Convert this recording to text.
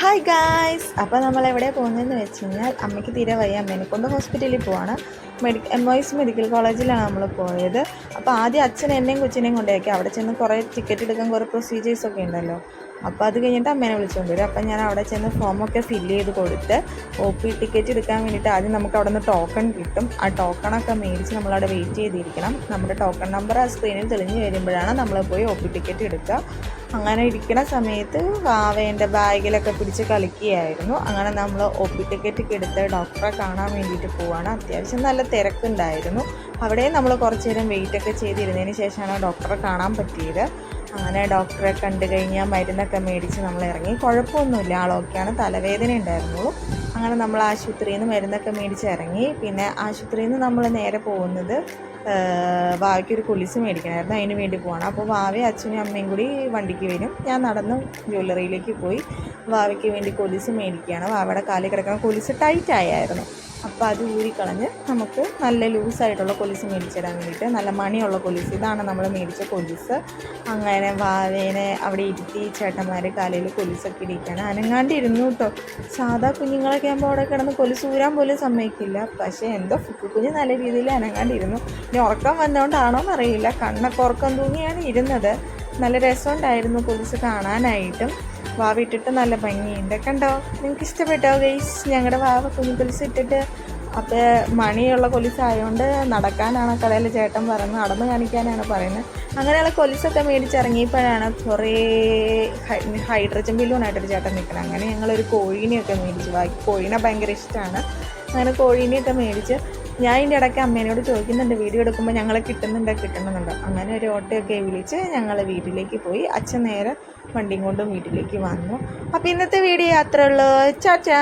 Hi guys അപ്പോൾ നമ്മൾ എവിടെ പോകുന്നതെന്ന് വെച്ച് കഴിഞ്ഞാൽ അമ്മയ്ക്ക് തീരെ വയ്യ. അമ്മേനെ കൊണ്ട് ഹോസ്പിറ്റലിൽ പോവാണ്. മെഡി എം വൈസ് മെഡിക്കൽ കോളേജിലാണ് നമ്മൾ പോയത്. അപ്പോൾ ആദ്യം അച്ഛൻ എന്നെയും കൊച്ചിനെയും കൊണ്ടുപോയി അവിടെ ചെന്ന് കുറേ ടിക്കറ്റ് എടുക്കാൻ കുറേ പ്രൊസീജിയേഴ്സ് ഒക്കെ ഉണ്ടല്ലോ. അപ്പോൾ അത് കഴിഞ്ഞിട്ട് അമ്മേനെ വിളിച്ചുകൊണ്ട് വരും. അപ്പോൾ ഞാൻ അവിടെ ചെന്ന് ഫോമൊക്കെ ഫില്ല് ചെയ്ത് കൊടുത്ത് ഒ പി ടിക്കറ്റ് എടുക്കാൻ വേണ്ടിയിട്ട് ആദ്യം നമുക്ക് അവിടെ നിന്ന് ടോക്കൺ കിട്ടും. ആ ടോക്കണൊക്കെ മേടിച്ച് നമ്മളവിടെ വെയിറ്റ് ചെയ്തിരിക്കണം. നമ്മുടെ ടോക്കൺ നമ്പർ ആ സ്ക്രീനിൽ തെളിഞ്ഞ് വരുമ്പോഴാണ് നമ്മൾ പോയി ഒ പി ടിക്കറ്റ് എടുക്കുക. അങ്ങനെ ഇരിക്കുന്ന സമയത്ത് വാവേന്റെ ബാഗിലൊക്കെ പിടിച്ച് കളിക്കുകയായിരുന്നു. അങ്ങനെ നമ്മൾ ഒ പി ടിക്കറ്റ് എടുത്ത് ഡോക്ടറെ കാണാൻ വേണ്ടിയിട്ട് പോവാണ്. അത്യാവശ്യം നല്ല തിരക്കുണ്ടായിരുന്നു. അവിടെ നമ്മൾ കുറച്ച് നേരം വെയിറ്റൊക്കെ ചെയ്തിരുന്നതിന് ശേഷമാണ് ഡോക്ടറെ കാണാൻ പറ്റിയത്. അങ്ങനെ ഡോക്ടറെ കണ്ടു കഴിഞ്ഞാൽ മരുന്നൊക്കെ മേടിച്ച് നമ്മൾ ഇറങ്ങി. കുഴപ്പമൊന്നുമില്ല ആളൊക്കെയാണ്. തലവേദന ഉണ്ടായിരുന്നുള്ളൂ. അങ്ങനെ നമ്മൾ ആശുപത്രിയിൽ നിന്ന് മരുന്നൊക്കെ മേടിച്ച് ഇറങ്ങി. പിന്നെ ആശുപത്രിയിൽ നിന്ന് നമ്മൾ നേരെ പോകുന്നത് വാവയ്ക്ക് ഒരു മേടിക്കണമായിരുന്നു. അതിന് വേണ്ടി പോവാണ്. അപ്പോൾ ഭാവി അച്ഛനും അമ്മയും കൂടി വണ്ടിക്ക് വരും. ഞാൻ നടന്ന് ജ്വല്ലറിയിലേക്ക് പോയി വാവയ്ക്ക് വേണ്ടി കൊലിച്ച് മേടിക്കുകയാണ്. വാവയുടെ കാലിൽ കിടക്കുന്ന കൊലിസ് ടൈറ്റ് ആയായിരുന്നു. അപ്പോൾ അത് ഊരിക്കളഞ്ഞ് നമുക്ക് നല്ല ലൂസായിട്ടുള്ള കൊലിസ് മേടിച്ചിടാൻ വേണ്ടിയിട്ട് നല്ല മണിയുള്ള കൊലിസ്. ഇതാണ് നമ്മൾ മേടിച്ച കൊലിസ്. അങ്ങനെ വാവേനെ അവിടെ ഇരുത്തി ചേട്ടന്മാർ കാലയിൽ കൊലിസൊക്കെ ഇടിക്കുകയാണ് അനങ്ങാണ്ട് ഇരുന്നു കേട്ടോ സാധാ കുഞ്ഞുങ്ങളൊക്കെ ആകുമ്പോൾ അവിടെ കിടന്ന് കൊലിസ് ഊരാൻ പോലും സമ്മതിക്കില്ല. പക്ഷേ എന്തോ ഫുക്ക് കുഞ്ഞ് നല്ല രീതിയിൽ അനങ്ങാണ്ടിരുന്നു ഇനി ഉറക്കം വന്നതുകൊണ്ടാണോ എന്നറിയില്ല കണ്ണൊക്കെ ഉറക്കം തൂങ്ങിയാണ് ഇരുന്നത്. നല്ല രസമുണ്ടായിരുന്നു കൊലിസ് കാണാനായിട്ടും. വാവിട്ടിട്ട് നല്ല ഭംഗിയുണ്ട്. കണ്ടോ? നിങ്ങൾക്ക് ഇഷ്ടപ്പെട്ടോ ഗൈസ് ഞങ്ങളുടെ വാവ കുഞ്ഞു കൊലിസ് ഇട്ടിട്ട്. അപ്പോൾ മണിയുള്ള കൊലിസ് ആയതുകൊണ്ട് നടക്കാനാണ് കടയിൽ ചേട്ടൻ പറയുന്നത്. നടന്ന് കാണിക്കാനാണ് പറയുന്നത്. അങ്ങനെയുള്ള കൊലിസൊക്കെ മേടിച്ചിറങ്ങിയപ്പോഴാണ് കുറേ ഹൈഡ്രജൻ ബില്ലൂണായിട്ടൊരു ചേട്ടൻ നിൽക്കണം അങ്ങനെ ഞങ്ങളൊരു കോഴീനെയൊക്കെ മേടിച്ചു. ബാക്കി കോഴീനെ ഭയങ്കര ഇഷ്ടമാണ് അങ്ങനെ കോഴീനെയൊക്കെ മേടിച്ച് ഞാൻ ഇതിന്റെ ഇടയ്ക്ക് അമ്മേനോട് ചോദിക്കുന്നുണ്ട് വീഡിയോ എടുക്കുമ്പോൾ ഞങ്ങളെ കിട്ടുന്നുണ്ടോ കിട്ടുന്നുണ്ടോ അങ്ങനെ ഒരു ഓട്ടോയൊക്കെ വിളിച്ച് ഞങ്ങൾ വീട്ടിലേക്ക് പോയി. അച്ഛൻ നേരെ വണ്ടിയും കൊണ്ടും വീട്ടിലേക്ക് വന്നു. അപ്പോൾ ഇന്നത്തെ വീഡിയോ അത്രയുള്ളൂ ചാച്ചാ